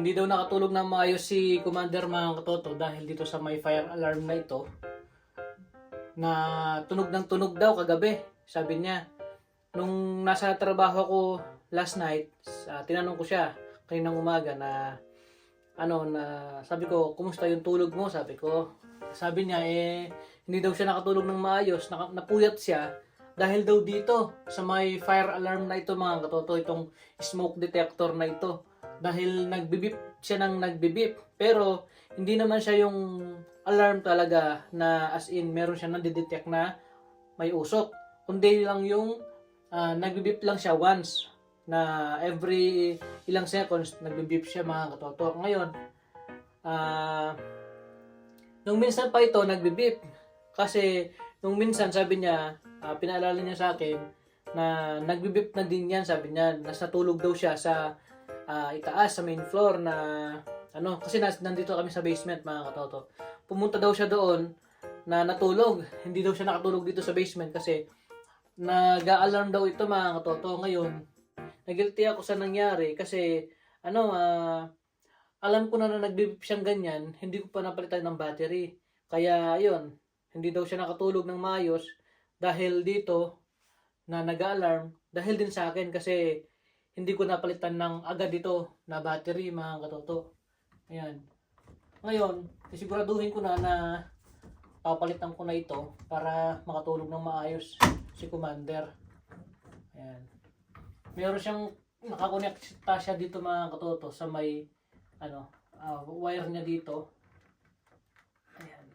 Hindi daw nakatulog ng maayos si Commander mga katoto dahil dito sa may fire alarm na ito na tunog ng tunog daw kagabi. Sabi niya, nung nasa trabaho ko last night, sa- tinanong ko siya kaninang umaga na ano na sabi ko, kumusta yung tulog mo? Sabi ko. Sabi niya eh hindi daw siya nakatulog ng maayos, naka, napuyat siya dahil daw dito sa may fire alarm na ito mga katoto, itong smoke detector na ito. Dahil nagbibip siya ng nagbibip. Pero hindi naman siya yung alarm talaga na as in meron siya nandidetect na may usok. Kundi lang yung ah, nagbibip lang siya once na every ilang seconds nagbibip siya mga katoto. Ngayon, ah nung minsan pa ito nagbibip kasi nung minsan sabi niya, ah, pinaalala niya sa akin na nagbibip na din yan, sabi niya, nasa tulog daw siya sa ah, itaas sa main floor na ano, kasi nas, nandito kami sa basement mga katoto. Pumunta daw siya doon na natulog. Hindi daw siya nakatulog dito sa basement kasi nag-alarm daw ito mga katoto. Ngayon, nagilty ako sa nangyari kasi ano, ah, alam ko na na nagbibip siyang ganyan, hindi ko pa napalitan ng battery. Kaya, ayun, hindi daw siya nakatulog ng maayos dahil dito na nag-alarm, dahil din sa akin kasi hindi ko napalitan ng agad dito na battery, mga katoto. Ayan. Ngayon, sisiguraduhin ko na na papalitan ko na ito para makatulog ng maayos si Commander. Ayan. Meron siyang nakakonekta siya dito mga katoto sa may ano, ah, wire niya dito. Ayan.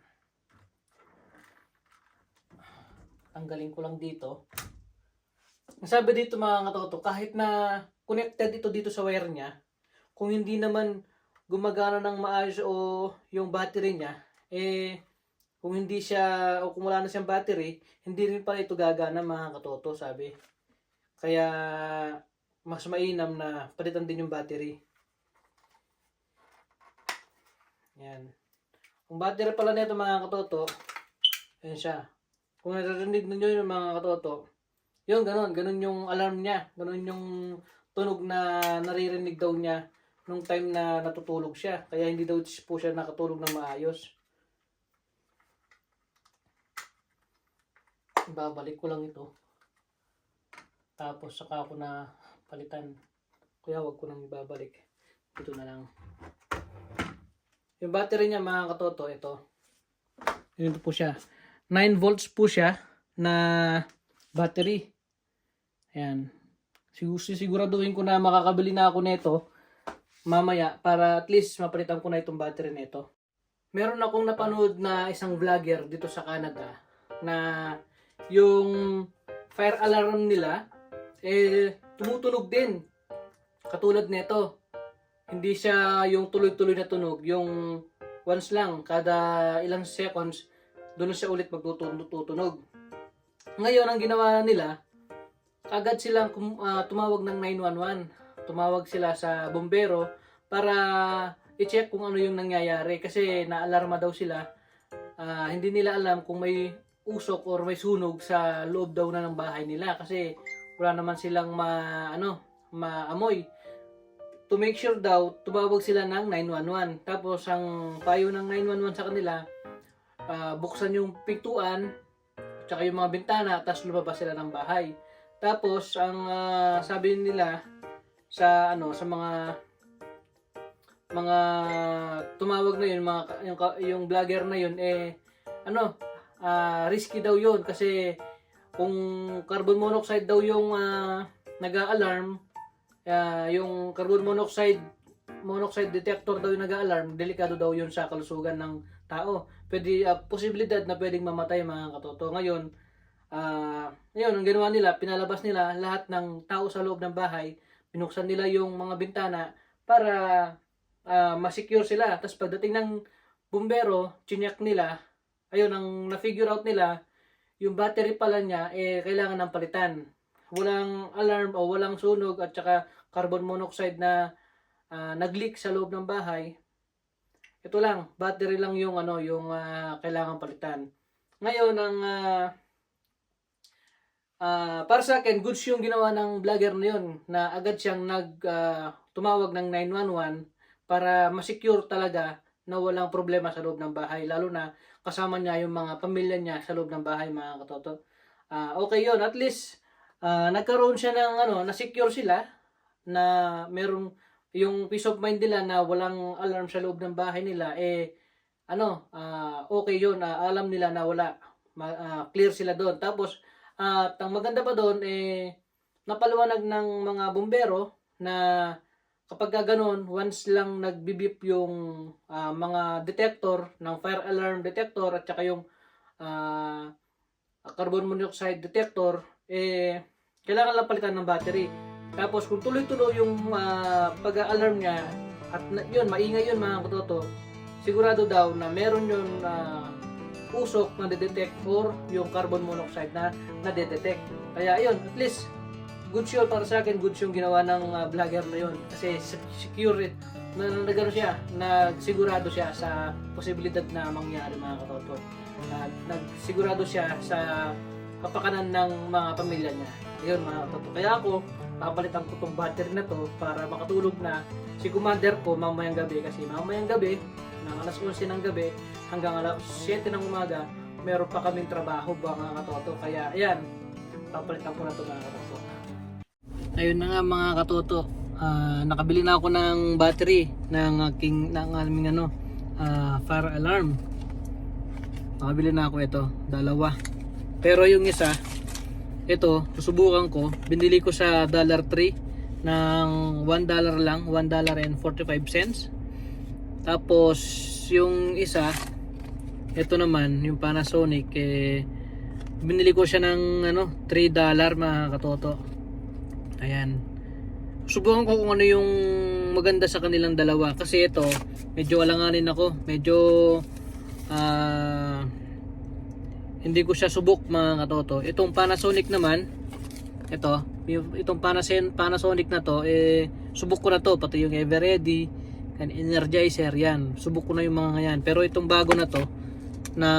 Tanggalin ko lang dito. Sabi dito mga katoto, kahit na connected ito dito sa wire niya, kung hindi naman gumagana ng maayos o yung battery niya, eh, kung hindi siya, o kung wala na siyang battery, hindi rin pala ito gagana mga katoto, sabi. Kaya, mas mainam na palitan din yung battery. Yan. Kung battery pala nito mga katoto, yan siya. Kung naririnig ninyo yung mga katoto, yun, ganun. Ganun yung alarm niya. Ganun yung tunog na naririnig daw niya nung time na natutulog siya. Kaya hindi daw po siya nakatulog ng maayos. Babalik ko lang ito. Tapos saka ako na palitan. Kaya wag ko nang ibabalik. Ito na lang. Yung battery niya mga katoto, ito. Ito po siya. 9 volts po siya na battery. Ayan. Sigur siguraduhin ko na makakabili na ako nito mamaya para at least mapalitan ko na itong battery nito. Meron akong napanood na isang vlogger dito sa Canada na yung fire alarm nila eh tumutunog din. Katulad nito. Hindi siya yung tuloy-tuloy na tunog, yung once lang kada ilang seconds doon siya ulit magtutunog. Ngayon ang ginawa nila, agad silang ah, tumawag ng 911. Tumawag sila sa bombero para i-check kung ano yung nangyayari kasi naalarma daw sila. Ah, hindi nila alam kung may usok or may sunog sa loob daw na ng bahay nila kasi wala naman silang ma ano maamoy. To make sure daw, tumawag sila ng 911. Tapos ang payo ng 911 sa kanila, ah, buksan yung pintuan, tsaka yung mga bintana, tapos lumabas sila ng bahay. Tapos ang ah, sabi nila sa ano sa mga mga tumawag na yun, mga yung, yung vlogger na yun eh ano ah, risky daw yun kasi kung carbon monoxide daw yung ah, nag-alarm ah, yung carbon monoxide monoxide detector daw yung nag-alarm delikado daw yun sa kalusugan ng tao. Pwede ah, posibilidad na pwedeng mamatay mga katoto. Ngayon ah ngayon ang ginawa nila pinalabas nila lahat ng tao sa loob ng bahay. Binuksan nila yung mga bintana para ah, ma-secure sila. Tapos pagdating ng bumbero chinyak nila. Ayun ang na-figure out nila yung battery pala niya eh kailangan ng palitan. Walang alarm o walang sunog at saka carbon monoxide na ah, nag-leak sa loob ng bahay. Ito lang battery lang yung ano yung ah, kailangan palitan. Ngayon ang ah, ah, para sa akin goods yung ginawa ng vlogger na yun na agad siyang nag ah, tumawag ng 911 para ma-secure talaga na walang problema sa loob ng bahay. Lalo na kasama niya yung mga pamilya niya sa loob ng bahay mga katoto. Ah, okay yon At least ah, nagkaroon siya ng ano, na-secure sila na merong yung peace of mind nila na walang alarm sa loob ng bahay nila eh ano ah, okay yun Ah, alam nila na wala Ma- ah, clear sila doon tapos at ang maganda pa doon eh napaliwanag ng mga bumbero na kapag ka ganun, once lang nagbibip yung ah, mga detector ng fire alarm detector at saka yung ah, carbon monoxide detector, eh, kailangan lang palitan ng battery. Tapos kung tuloy-tuloy yung ah, pag-alarm niya at yun, maingay yun mga katoto, sigurado daw na meron yun na usok na detect or yung carbon monoxide na na-detect. Kaya ayun, at least goods yun para sa akin, goods yung ginawa ng ah, vlogger na yun. Kasi se- secure it. Na, na, nagano siya, nagsigurado siya sa posibilidad na mangyari mga katoto. At nagsigurado siya sa kapakanan ng mga pamilya niya. Ayun mga katoto. Kaya ako, papalitan ko tong battery na to para makatulog na si commander ko mamayang gabi kasi mamayang gabi ng alas 11 ng gabi hanggang alas 7 ng umaga meron pa kaming trabaho ba mga katoto. Kaya ayan papalitan ko na to mga katoto. Ayun na nga mga katoto. Ah, nakabili na ako ng battery ng aking ng aming ano ah, fire alarm. Nakabili na ako ito dalawa. Pero yung isa ito susubukan ko. Binili ko sa dollar tree ng 1 dollar lang 1 dollar and 45 cents tapos yung isa ito naman yung Panasonic eh binili ko siya ng ano 3 dollar mga katoto. Ayan. Subukan ko kung ano yung maganda sa kanilang dalawa. Kasi ito medyo alanganin ako. Medyo ah hindi ko siya subok mga katoto. Itong Panasonic naman ito itong Panasonic na to eh subok ko na to pati yung Everready and Energizer yan. Subok ko na yung mga yan. Pero itong bago na to na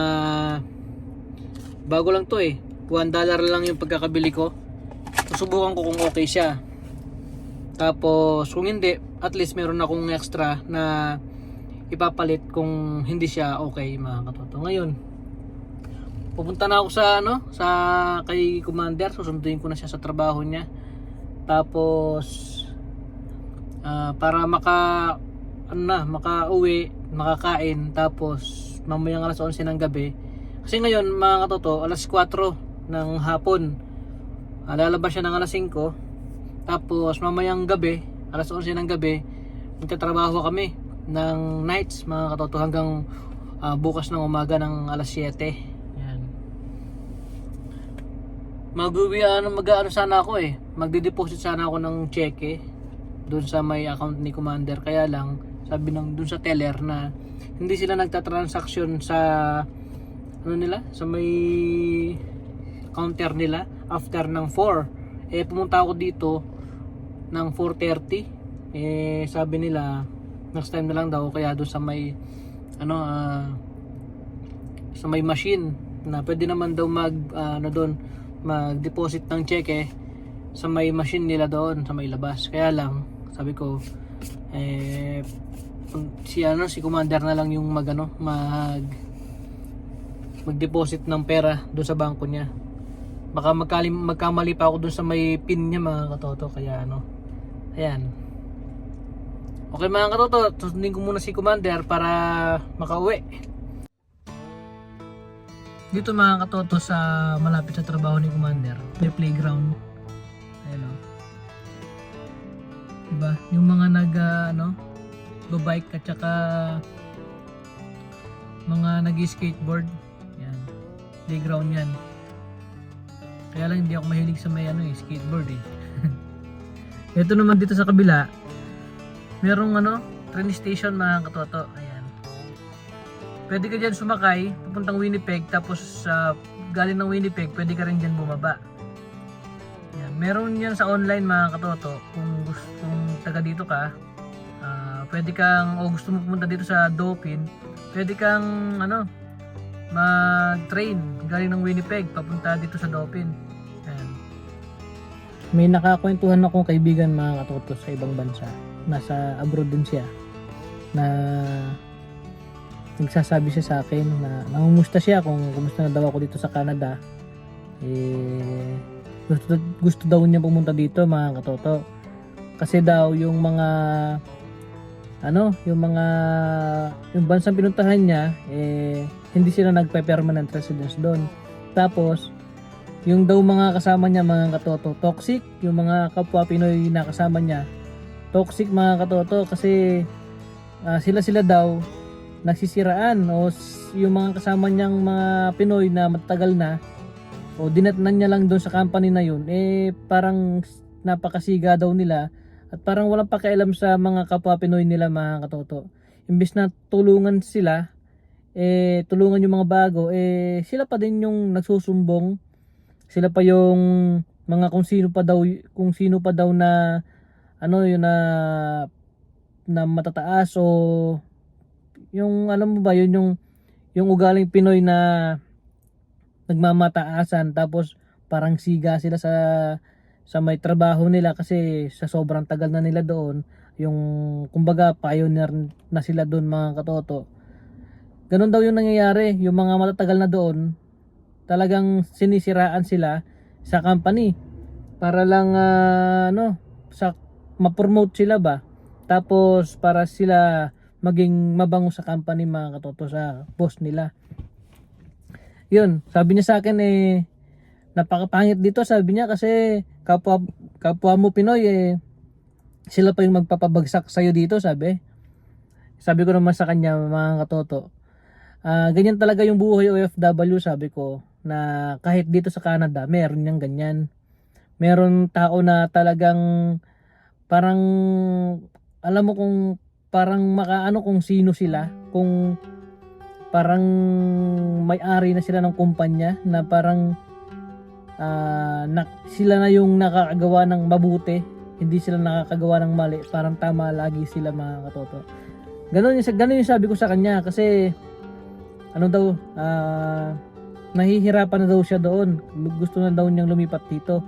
bago lang to eh. 1 dollar lang yung pagkakabili ko. Susubukan ko kung okay siya. Tapos kung hindi at least meron akong extra na ipapalit kung hindi siya okay mga katoto. Ngayon pupunta na ako sa ano sa kay commander. Susunduin ko na siya sa trabaho niya. Tapos ah, para maka ano na makauwi makakain tapos mamayang alas 11 ng gabi. Kasi ngayon mga katoto alas 4 ng hapon. Ah, lalabas siya ng alas 5 tapos mamayang gabi alas 11 ng gabi magtatrabaho kami ng nights mga katoto hanggang ah, bukas ng umaga ng alas 7 yan. Mag-uwi ano mag-ano sana ako eh. Magde-deposit sana ako ng cheque doon sa may account ni commander. Kaya lang sabi ng doon sa teller na hindi sila nagta-transaction sa ano nila sa may counter nila after ng 4 eh pumunta ako dito ng 4.30 eh sabi nila next time na lang daw kaya doon sa may ano ah, sa may machine na pwede naman daw mag ah, ano doon mag-deposit ng cheque sa may machine nila doon sa may labas. Kaya lang sabi ko eh si ano si commander na lang yung mag ano mag mag-deposit ng pera doon sa bangko niya. Baka magkali, magkamali pa ako doon sa may pin niya mga katoto. Kaya ano ayan. Okay mga katoto susundin ko muna si commander para makauwi. Dito mga katoto sa malapit sa trabaho ni commander may playground diba yung mga nag ah, ano bike at saka mga nag skateboard yan playground yan kaya lang hindi ako mahilig sa may ano eh, skateboard eh. Ito naman dito sa kabila, merong ano, train station mga katoto. Ayan. Pwede ka dyan sumakay, pupuntang Winnipeg, tapos sa galing ng Winnipeg, pwede ka rin dyan bumaba. Meron yan sa online mga katoto. Kung gusto, kung taga dito ka, ah, pwede kang, o gusto mo pumunta dito sa Dauphin, pwede kang, ano, mag-train galing ng Winnipeg papunta dito sa Dauphin. Ayan. May nakakwentuhan akong kaibigan mga katoto sa ibang bansa. Nasa abroad din siya. na nagsasabi siya sa akin na nangumusta siya kung kumusta na daw ako dito sa Canada. Eh, gusto, gusto daw niya pumunta dito mga katoto. Kasi daw yung mga ano, yung mga yung bansang pinuntahan niya eh hindi sila nagpe-permanent residence doon. Tapos yung daw mga kasama niya mga katoto toxic, yung mga kapwa Pinoy na kasama niya toxic mga katoto kasi ah, sila-sila daw nagsisiraan o yung mga kasama niyang mga Pinoy na matagal na o dinatnan niya lang doon sa company na yun. Eh parang napakasiga daw nila. At parang walang pakialam sa mga kapwa Pinoy nila mga katoto. Imbes na tulungan sila eh tulungan yung mga bago eh sila pa din yung nagsusumbong. Sila pa yung mga kung sino pa daw kung sino pa daw na ano yun na na matataas o yung alam mo ba yun yung yung ugaling Pinoy na nagmamataasan tapos parang siga sila sa sa may trabaho nila kasi sa sobrang tagal na nila doon yung kumbaga pioneer na sila doon mga katoto. Ganun daw yung nangyayari yung mga matatagal na doon talagang sinisiraan sila sa company para lang ah, ano sa ma-promote sila ba? Tapos para sila maging mabango sa company mga katoto sa boss nila yun sabi niya sa akin eh napakapangit dito sabi niya kasi kapwa kapwa mo Pinoy eh sila pa yung magpapabagsak sa'yo dito sabi. Sabi ko naman sa kanya mga katoto ah ganyan talaga yung buhay OFW sabi ko na kahit dito sa Canada meron niyang ganyan. Meron tao na talagang parang alam mo kung parang makaano kung sino sila kung parang may-ari na sila ng kumpanya na parang ah, na, sila na yung nakakagawa ng mabuti. Hindi sila nakakagawa ng mali. Parang tama lagi sila mga katoto. Ganun yung, ganun yung sabi ko sa kanya kasi ano daw ah, nahihirapan na daw siya doon. Gusto na daw niyang lumipat dito.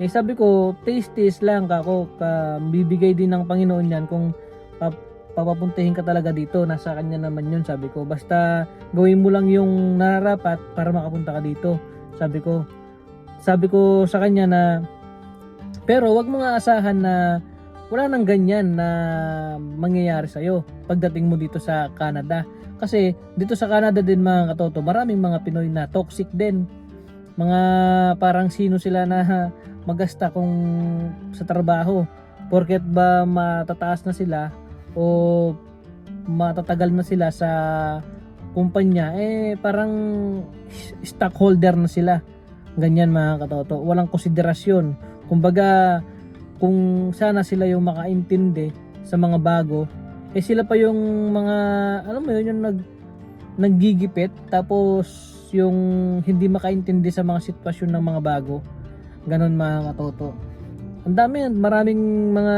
Eh sabi ko taste taste lang kako ka bibigay din ng Panginoon yan kung pa, papapuntahin ka talaga dito. Nasa kanya naman yun sabi ko. Basta gawin mo lang yung nararapat para makapunta ka dito. Sabi ko. Sabi ko sa kanya na pero wag mo nga asahan na wala nang ganyan na mangyayari sa'yo pagdating mo dito sa Canada. Kasi dito sa Canada din mga katoto maraming mga Pinoy na toxic din. Mga parang sino sila na magasta kung sa trabaho. Porket ba matataas na sila o matatagal na sila sa kumpanya eh parang stockholder na sila. Ganyan mga katoto. Walang konsiderasyon. Kumbaga kung sana sila yung makaintindi sa mga bago eh sila pa yung mga alam mo yun yung nag naggigipit tapos yung hindi makaintindi sa mga sitwasyon ng mga bago. Ganon mga katoto ang dami yan maraming mga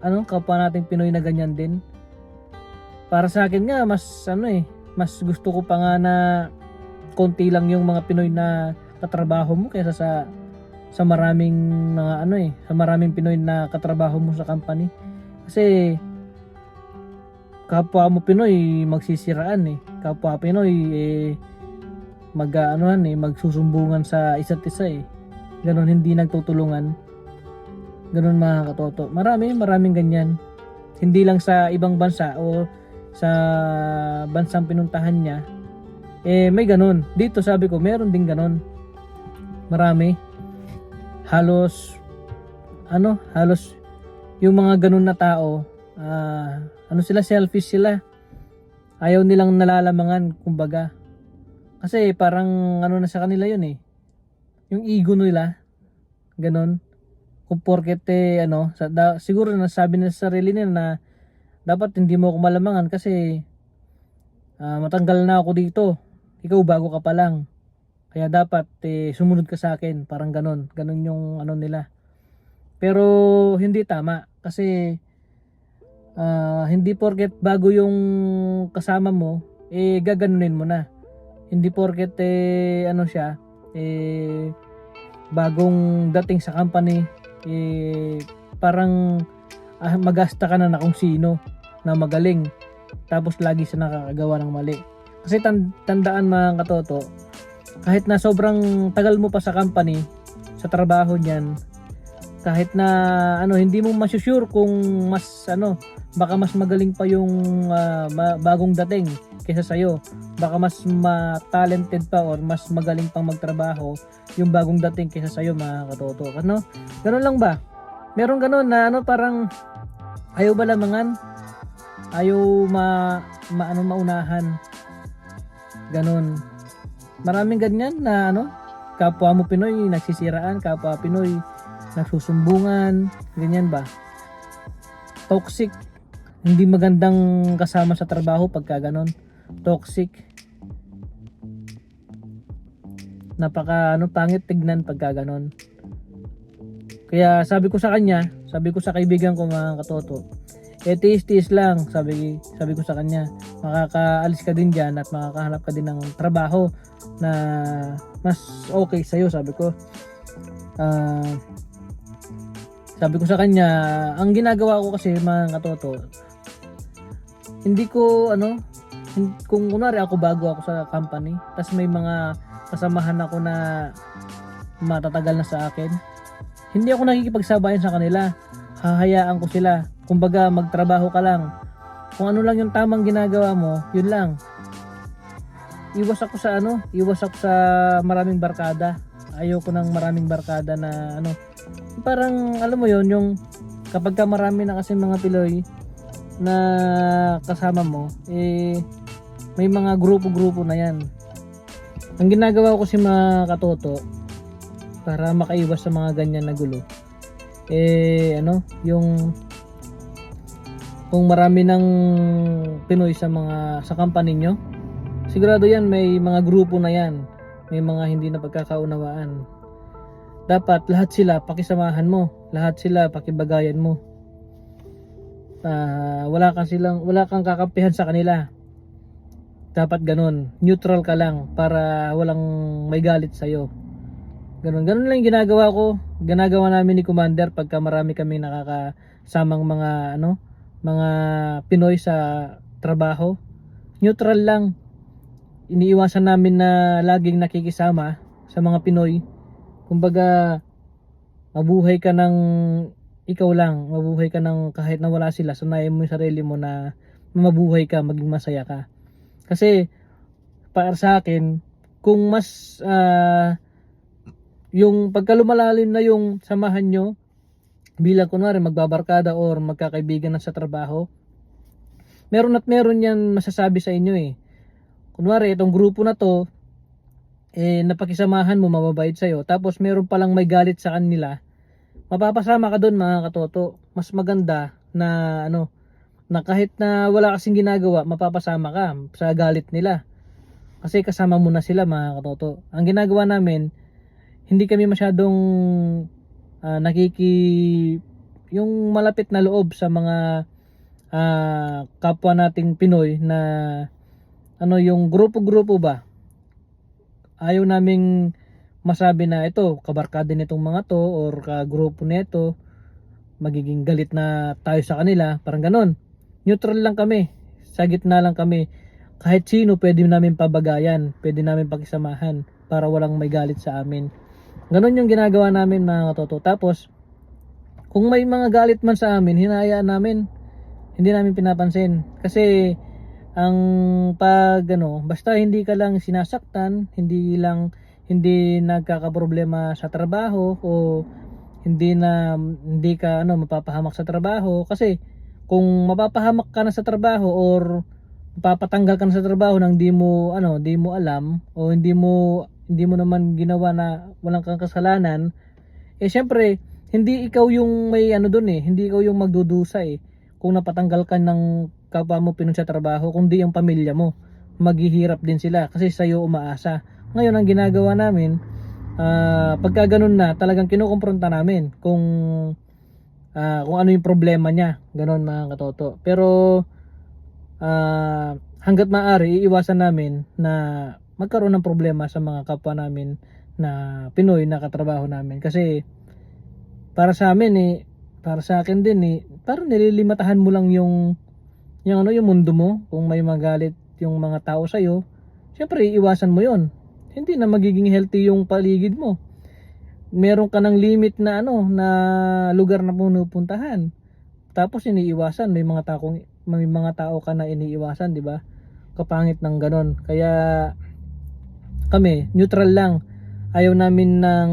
ano kapwa nating Pinoy na ganyan din. Para sa akin nga mas ano eh mas gusto ko pa nga na konti lang yung mga Pinoy na katrabaho mo kaysa sa sa maraming mga ano eh sa maraming Pinoy na katrabaho mo sa company. Kasi kapwa mo Pinoy magsisiraan eh. Kapwa Pinoy eh mag anuhan eh magsusumbungan sa isa't isa eh. Ganon hindi nagtutulungan ganon mga katoto. Marami maraming ganyan. Hindi lang sa ibang bansa o sa bansang pinuntahan niya. Eh may ganon dito sabi ko meron din ganon marami. Halos ano halos yung mga ganun na tao ah, ano sila selfish sila. Ayaw nilang nalalamangan kumbaga. Kasi parang ano na sa kanila yun eh. Yung ego nila. Ganon kung porket eh, ano sa, da, siguro nasabi na sa sarili nila na dapat hindi mo ako malamangan kasi ah, matanggal na ako dito ikaw bago ka pa lang kaya dapat eh, sumunod ka sa akin, parang ganon. Ganon yung ano nila. Pero hindi tama kasi ah, hindi porket bago yung kasama mo, eh gaganunin mo na. Hindi porket eh ano siya, eh bagong dating sa company, eh parang ah, magasta ka na na kung sino. na magaling. Tapos lagi siya nakakagawa ng mali. Kasi tan- tandaan mga katoto, kahit na sobrang tagal mo pa sa company, sa trabaho niyan, kahit na ano hindi mo masusure kung mas ano baka mas magaling pa yung ba- bagong dating kaysa sa'yo. Baka mas ma-talented pa or mas magaling pang magtrabaho yung bagong dating kaysa sa'yo mga katoto. Ano ganun lang ba? Meron ganun na ano parang ayaw ba lamangan? Ayaw ma, ma ano maunahan? Ganun. Maraming ganyan na ano kapwa mo Pinoy nagsisiraan kapwa Pinoy nagsusumbungan, ganyan ba? Toxic. Hindi magandang kasama sa trabaho pagka ganon. Toxic. Napaka ano pangit tignan pagka ganon. Kaya sabi ko sa kanya, sabi ko sa kaibigan ko mga katoto, eh tiis-tiis lang, sabi, sabi ko sa kanya, makakaalis ka din dyan at makakahanap ka din ng trabaho na mas okay sa'yo, sabi ko. Ah, sabi ko sa kanya, ang ginagawa ko kasi mga katoto, hindi ko ano, kung kunwari ako bago ako sa company, tas may mga kasamahan ako na matatagal na sa akin, hindi ako nakikipagsabayan sa kanila. Hahayaan ko sila. Kumbaga, magtrabaho ka lang. Kung ano lang yung tamang ginagawa mo, yun lang. Iwas ako sa ano, iwas ako sa maraming barkada. Ayoko ng maraming barkada na ano, parang alam mo yon yung kapag ka marami na kasi mga Piloy na kasama mo eh may mga grupo-grupo na yan. Ang ginagawa ko si mga katoto para makaiwas sa mga ganyan na gulo eh ano yung kung marami ng Pinoy sa mga sa company nyo sigurado yan may mga grupo na yan. May mga hindi na pagkakaunawaan. Dapat lahat sila pakisamahan mo. Lahat sila pakibagayan mo. Ah, wala kang silang wala kang kakampihan sa kanila dapat ganun. Neutral ka lang para walang may galit sa ganun. Ganun lang yung ginagawa ko. Ginagawa namin ni commander pagka marami kami nakakasamang mga ano mga Pinoy sa trabaho. Neutral lang. Iniiwasan namin na laging nakikisama sa mga Pinoy. Kumbaga mabuhay ka ng ikaw lang, mabuhay ka ng kahit na wala sila, sanayin mo yung sarili mo na mabuhay ka, maging masaya ka. Kasi para sa akin, kung mas ah, yung pagkalumalalim na yung samahan nyo bilang kunwari magbabarkada or magkakaibigan na sa trabaho, meron at meron yan masasabi sa inyo eh. Kunwari, itong grupo na to, eh, napakisamahan mo, mababait sa'yo. Tapos, meron palang may galit sa kanila. Mapapasama ka doon, mga katoto. Mas maganda na, ano, na kahit na wala kasing ginagawa, mapapasama ka sa galit nila. Kasi kasama mo na sila, mga katoto. Ang ginagawa namin, hindi kami masyadong ah, nakiki yung malapit na loob sa mga ah, kapwa nating Pinoy na ano yung grupo-grupo ba ayaw naming masabi na ito kabarkada nitong mga to or kagrupo nito magiging galit na tayo sa kanila parang ganon neutral lang kami. Sa gitna lang kami. Kahit sino pwede namin pabagayan. Pwede namin pakisamahan para walang may galit sa amin. Ganon yung ginagawa namin mga katoto. Tapos kung may mga galit man sa amin hinayaan namin. Hindi namin pinapansin. Kasi ang pag ano, basta hindi ka lang sinasaktan, hindi lang hindi nagkakaproblema sa trabaho o hindi na hindi ka ano mapapahamak sa trabaho. Kasi kung mapapahamak ka na sa trabaho or mapapatanggal ka na sa trabaho nang di mo ano, di mo alam o hindi mo hindi mo naman ginawa na walang kang kasalanan, eh syempre hindi ikaw yung may ano doon eh, hindi ikaw yung magdudusa eh kung napatanggal ka ng kapwa mo pinun sa trabaho, kundi yung pamilya mo. Maghihirap din sila kasi sa'yo umaasa. Ngayon, ang ginagawa namin, ah pagka ganun na, talagang kinukumpronta namin kung ah, kung ano yung problema niya. Ganon mga katoto. Pero, ah hanggat maaari, iiwasan namin na magkaroon ng problema sa mga kapwa namin na Pinoy na katrabaho namin. Kasi, para sa amin eh, para sa akin din eh, parang nililimatahan mo lang yung yung ano yung mundo mo, kung may magalit yung mga tao sa iyo, syempre iwasan mo 'yon. Hindi na magiging healthy yung paligid mo. Meron ka ng limit na ano na lugar na punupuntahan. Tapos iniiwasan, may mga tao may mga tao ka na iniiwasan, 'di ba? Kapangit ng ganon. Kaya kami, neutral lang. Ayaw namin ng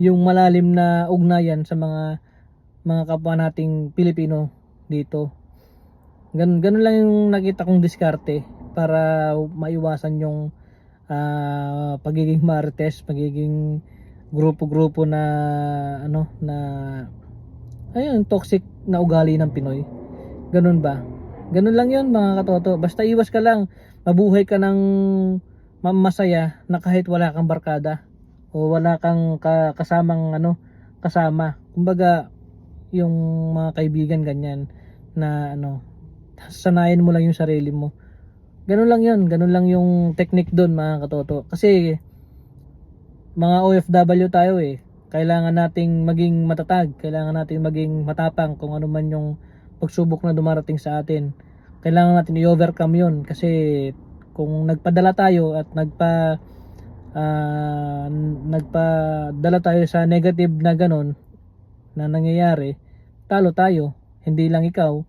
yung malalim na ugnayan sa mga mga kapwa nating Pilipino dito. Ganun, ganun lang yung nakita kong diskarte para maiwasan yung ah, pagiging marites, pagiging grupo-grupo na ano na ayun toxic na ugali ng Pinoy. Ganun ba? Ganun lang 'yun mga katoto. Basta iwas ka lang, mabuhay ka ng ma- masaya na kahit wala kang barkada o wala kang ka- kasamang ano, kasama. Kumbaga yung mga kaibigan ganyan na ano sanayin mo lang yung sarili mo ganun lang yun ganun lang yung technique doon mga katoto kasi mga OFW tayo eh. Kailangan nating maging matatag. Kailangan nating maging matapang kung ano man yung pagsubok na dumarating sa atin. Kailangan natin i-overcome yun kasi kung nagpadala tayo at nagpa ah, nagpadala tayo sa negative na ganun na nangyayari talo tayo. Hindi lang ikaw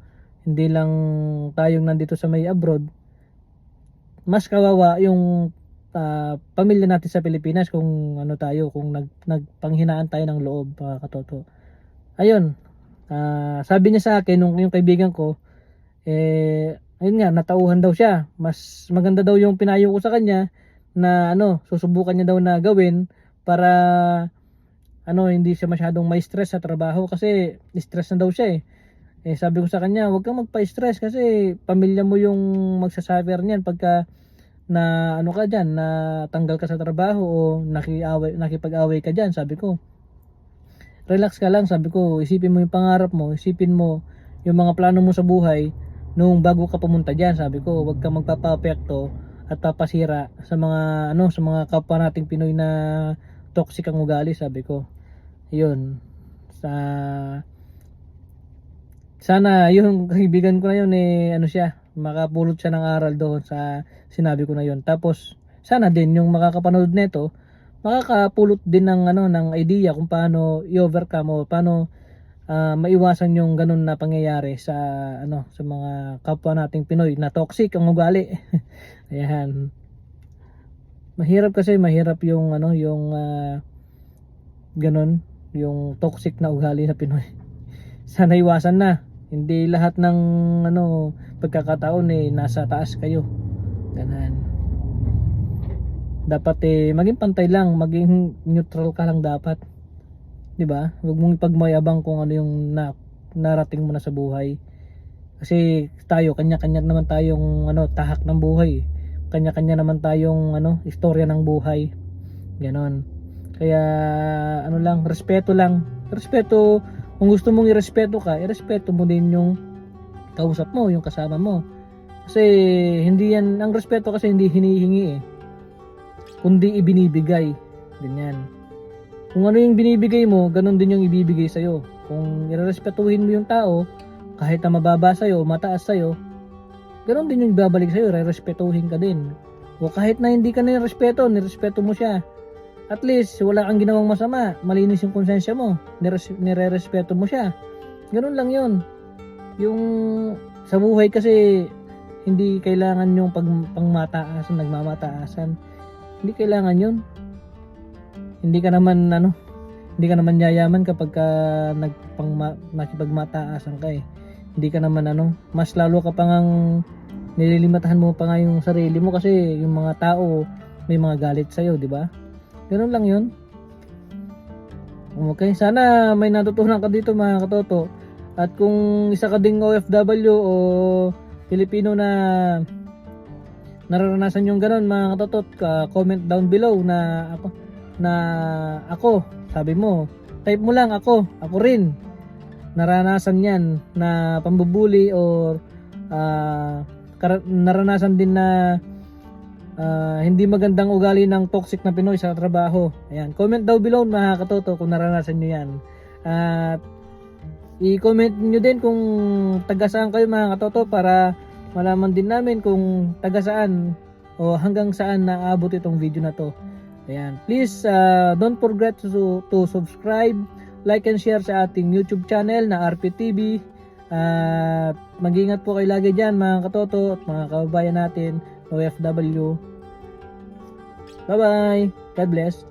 hindi lang tayong nandito sa may abroad. Mas kawawa yung ah, pamilya natin sa Pilipinas kung ano tayo kung nag nagpanghinaan tayo ng loob mga katoto. Ayun ah, sabi niya sa akin nung yung kaibigan ko eh ayun nga natauhan daw siya. Mas maganda daw yung pinayo ko sa kanya na ano susubukan niya daw na gawin para ano hindi siya masyadong may stress sa trabaho kasi stress na daw siya eh. Eh sabi ko sa kanya, huwag kang magpa-stress kasi pamilya mo yung magsasuffer niyan pagka na ano ka diyan, na tanggal ka sa trabaho o nakiaway, nakipag-away ka diyan, sabi ko. Relax ka lang, sabi ko, isipin mo yung pangarap mo, isipin mo yung mga plano mo sa buhay nung bago ka pumunta diyan, sabi ko, huwag kang magpapapekto at papasira sa mga ano, sa mga kapwa nating Pinoy na toxic ang ugali, sabi ko. 'Yun. Sa sana yung kaibigan ko na yun eh ano siya makapulot siya ng aral doon sa sinabi ko na yun. Tapos sana din yung makakapanood nito makakapulot din ng ano ng idea kung paano i-overcome o paano ah, maiwasan yung ganun na pangyayari sa ano sa mga kapwa nating Pinoy na toxic ang ugali. Ayan. Mahirap kasi mahirap yung ano yung ah, ganun yung toxic na ugali na Pinoy. Sana iwasan na hindi lahat ng ano pagkakataon eh nasa taas kayo. Ganan dapat eh maging pantay lang maging neutral ka lang dapat. 'di ba? Huwag mong ipagmayabang kung ano yung na, narating mo na sa buhay. Kasi tayo kanya-kanya naman tayong ano tahak ng buhay. Kanya-kanya naman tayong ano istorya ng buhay. Ganon kaya ano lang respeto lang. Respeto kung gusto mong irespeto ka, irespeto mo din yung kausap mo, yung kasama mo. Kasi hindi yan, ang respeto kasi hindi hinihingi eh. Kundi ibinibigay. Ganyan. Kung ano yung binibigay mo, ganun din yung ibibigay sa'yo. Kung irerespetuhin mo yung tao, kahit na mababa sa'yo, mataas sa'yo, ganun din yung ibabalik sa'yo, irerespetuhin ka din. O kahit na hindi ka nirespeto, nirespeto mo siya at least wala kang ginawang masama. Malinis yung konsensya mo. Nires- nire-respeto mo siya. Ganun lang yun. Yung sa buhay kasi hindi kailangan yung pag pangmataasan nagmamataasan. Hindi kailangan yun. Hindi ka naman ano hindi ka naman yayaman kapag ka nagpang nakipagmataasan ka eh. Hindi ka naman ano mas lalo ka pang ang nililimatahan mo pa nga yung sarili mo kasi yung mga tao may mga galit sa'yo, di ba? Ganun lang yun. Okay, sana may natutunan ka dito mga katoto. At kung isa ka ding OFW o Pilipino na nararanasan yung ganun mga katotot, ka comment down below na ako na ako, sabi mo, type mo lang ako, ako rin. Naranasan yan na pambubuli or kara- naranasan din na Ah, hindi magandang ugali ng toxic na Pinoy sa trabaho. Ayan, comment daw below mga katoto kung naranasan nyo yan. At i-comment nyo din kung taga saan kayo mga katoto para malaman din namin kung taga saan o hanggang saan naabot itong video na to. Ayan. Please uh, don't forget to, to subscribe, like and share sa ating YouTube channel na RPTV. At mag-ingat po kayo lagi dyan mga katoto at mga kababayan natin OFW. Bye-bye. God bless.